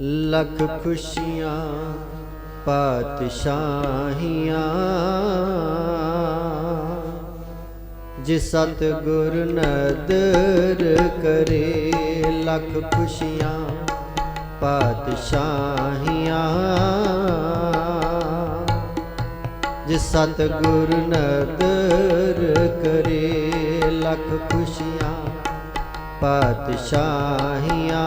ਲੱਖ ਖੁਸ਼ੀਆਂ, ਪਾਤਸ਼ਾਹੀਆਂ। ਜੇ ਸਤ ਗੁਰ ਨਦਰ ਕਰੇ, ਲੱਖ ਖੁਸ਼ੀਆਂ, ਪਾਤਸ਼ਾਹੀਆਂ। ਜੇ ਸਤ ਗੁਰ ਨਦਰ ਕਰੇ, ਲੱਖ ਖੁਸ਼ੀਆਂ, ਪਾਤਸ਼ਾਹੀਆਂ।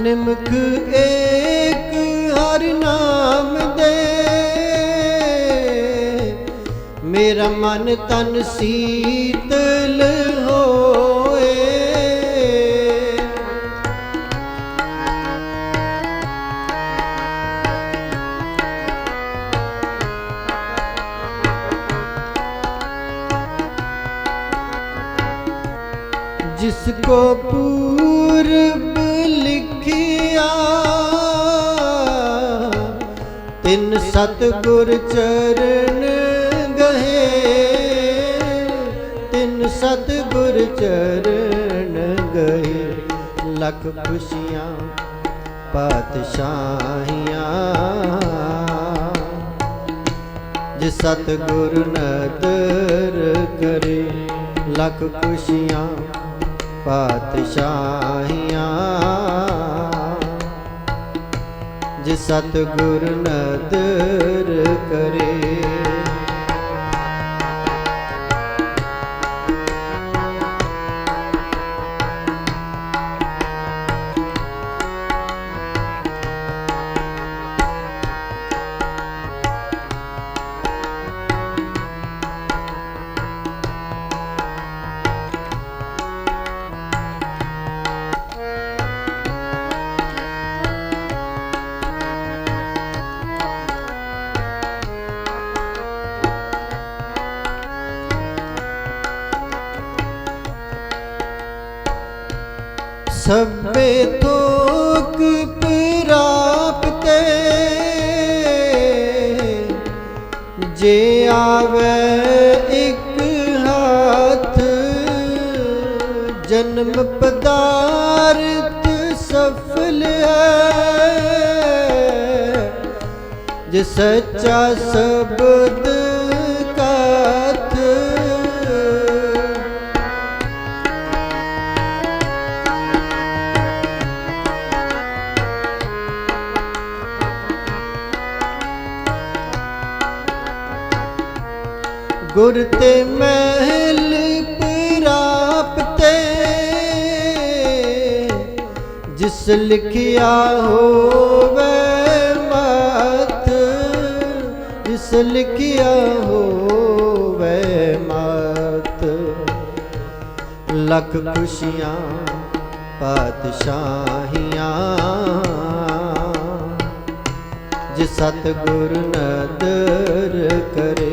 ਨਿਮਖ ਏਕ ਹਰ ਨਾਮ ਦੇ। ਮੇਰਾ ਮਨ ਤਨ ਸੀਤਲ ਹੋਏ। ਜਿਸ ਕੋ ਤਿਨ ਸਤਗੁਰ ਚਰਨ ਗਏ, ਤਿਨ ਸਤਗੁਰ ਚਰਨ ਗਏ। ਲੱਖ ਖੁਸ਼ੀਆਂ, ਪਾਤਸ਼ਾਹੀਆਂ, ਜੇ ਸਤਗੁਰ ਨਦਰ ਕਰੇ, ਲੱਖ ਖੁਸ਼ੀਆਂ, ਪਾਤਸ਼ਾਹੀਆਂ। ਸਤਗੁਰ ਨਦਰ ਕਰੇ। ਸਭੇ ਥੋਕ ਪ੍ਰਾਪਤੇ। ਜੇ ਆਵੇ ਇੱਕ ਹੱਥ ਜਨਮ ਪਦਾਰਥ ਸਫਲ ਹੈ। ਜੇ ਸੱਚਾ ਸ਼ਬਦ ਗੁਰ ਤੇ ਮਹਿਲ ਪ੍ਰਾਪਤੇ, ਜਿਸ ਲਿਖਿਆ ਹੋਵੇ ਮਤ, ਜਿਸ ਲਿਖਿਆ ਹੋਵੇ ਮਤ। ਲੱਖ ਖੁਸ਼ੀਆਂ, ਪਾਤਸ਼ਾਹੀਆਂ, ਜੇ ਸਤਗੁਰ ਨਦਰ ਕਰੇ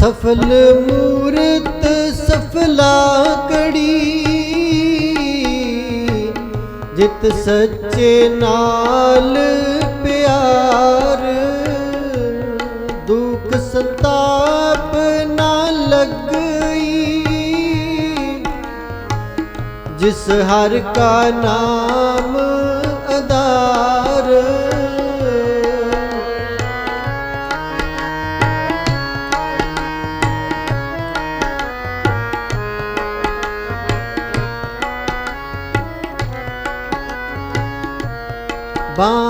ਸਫਲ ਮੂਰਤ, ਸਫਲਾ ਕੜੀ। ਜਿਤ ਸੱਚੇ ਨਾਲ ਪਿਆਰ, ਦੁਖ ਸੰਤਾਪ ਨਾ ਲੱਗਈ। ਜਿਸ ਹਰ ਕਾ ਨਾਮ Bye.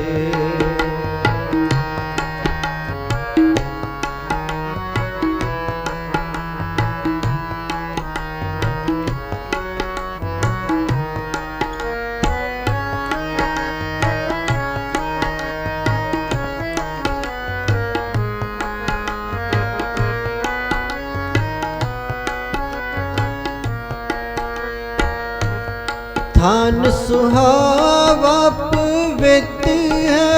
ਥਾਨ ਸੁਹਾਵਾ ਪਵਿੱਤ ਹੈ।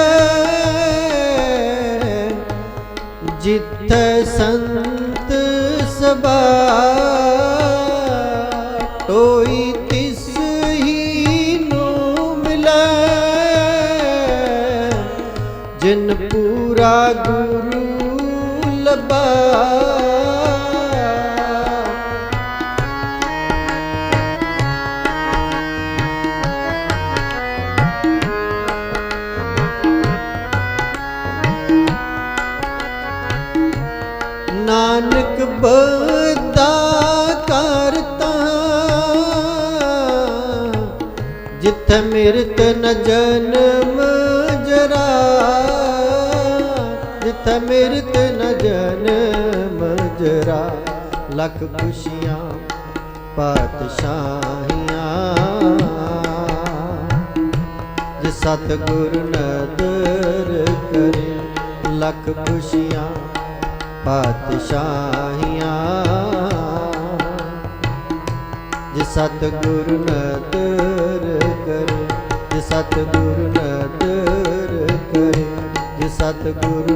ਜਿੱਥੇ ਸੰਤ ਸਭਾ ਟੋਈ ਤਿਸ ਹੀ ਨੂੰ ਮਿਲੈ। ਜਿਨ ਪੂਰਾ ਗੁਰੂ ਲਬਾ ਨਾਨਕ ਬਦਾ ਕਰਤਾ। ਜਿੱਥੇ ਮਿਰਤ ਨ ਜਨਮ ਜਰਾ। ਜਿੱਥੇ ਮਿਰਤ ਨ ਜਨਮ ਜਰਾ। ਲੱਖ ਖੁਸ਼ੀਆਂ, ਪਾਤਸ਼ਾਹੀਆਂ। ਜੇ ਸਤਿਗੁਰ ਨਦਰ ਕਰੇ, ਲੱਖ ਖੁਸ਼ੀਆਂ ਪਾਤਸ਼ਾਹੀਆਂ ਜੇ ਸਤਿਗੁਰ ਨਦਰ ਕਰੇ ਜੇ ਸਤਿਗੁਰ ਨਦਰ ਕਰੇ ਜੇ ਸਤਿਗੁਰ